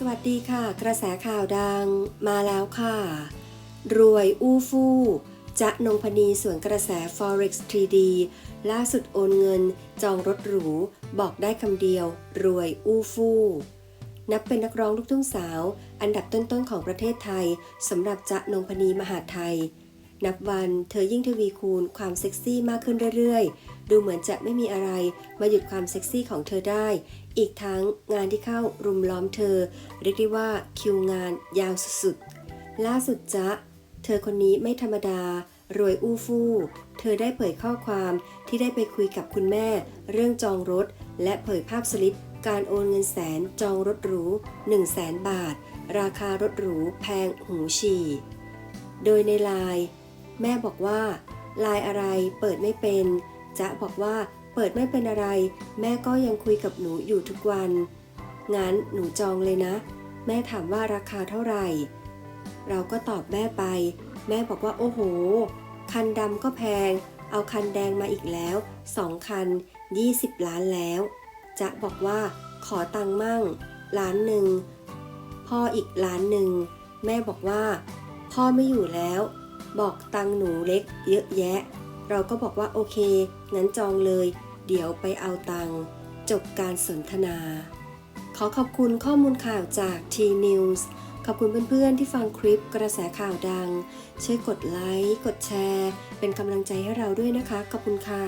สวัสดีค่ะ กระแสข่าวดังมาแล้วค่ะ รวยอู้ฟู่จะนงพนีส่วนกระแส Forex 3D ล่าสุดโอนเงินจองรถหรู บอกได้คำเดียว รวยอู้ฟู่นับเป็นนักร้องลูกทุ่งสาว อันดับต้นๆของประเทศไทยสำหรับจะนงพนีมหาไทย นับวันเธอยิ่งทวีคูณความเซ็กซี่มากขึ้นเรื่อยๆ ดูเหมือนจะไม่มีอะไรมาหยุดความเซ็กซี่ของเธอได้ อีกทั้งงานที่เข้ารุมล้อมเธอ เรียกได้ว่าคิวงานยาวสุดๆ ล่าสุดจ๊ะ เธอคนนี้ไม่ธรรมดา รวยอู้ฟู่ เธอได้เผยข้อความที่ได้ไปคุยกับคุณแม่ เรื่องจองรถ และเผยภาพสลิปการโอนเงินแสนจองรถหรู1 0 0 0 0แสนบาท ราคารถหรูแพงหูฉี่ โดยในไลน์แม่บอกว่าไลน์อะไรเปิดไม่เป็น จ๊ะบอกว่าเปิดไม่เป็นอะไร แม่ก็ยังคุยกับหนูอยู่ทุกวัน งั้นหนูจองเลยนะ แม่ถามว่าราคาเท่าไหร่ เราก็ตอบแม่ไป แม่บอกว่าโอ้โห คันดำก็แพง เอาคันแดงมาอีกแล้ว2คัน 20 ล้านแล้วจะบอกว่าขอตังค์มั่ง ล้านหนึ่ง พ่ออีกล้านหนึ่ง แม่บอกว่า พ่อไม่อยู่แล้ว บอกตังหนูเล็กเยอะแยะ เราก็บอกว่าโอเค งั้นจองเลย เดี๋ยวไปเอาตังค์จบการสนทนา ขอขอบคุณข้อมูลข่าวจาก T News ขอบคุณเพื่อนๆที่ฟังคลิปกระแสข่าวดัง ช่วยกดไลค์ กดแชร์ เป็นกำลังใจให้เราด้วยนะคะ ขอบคุณค่ะ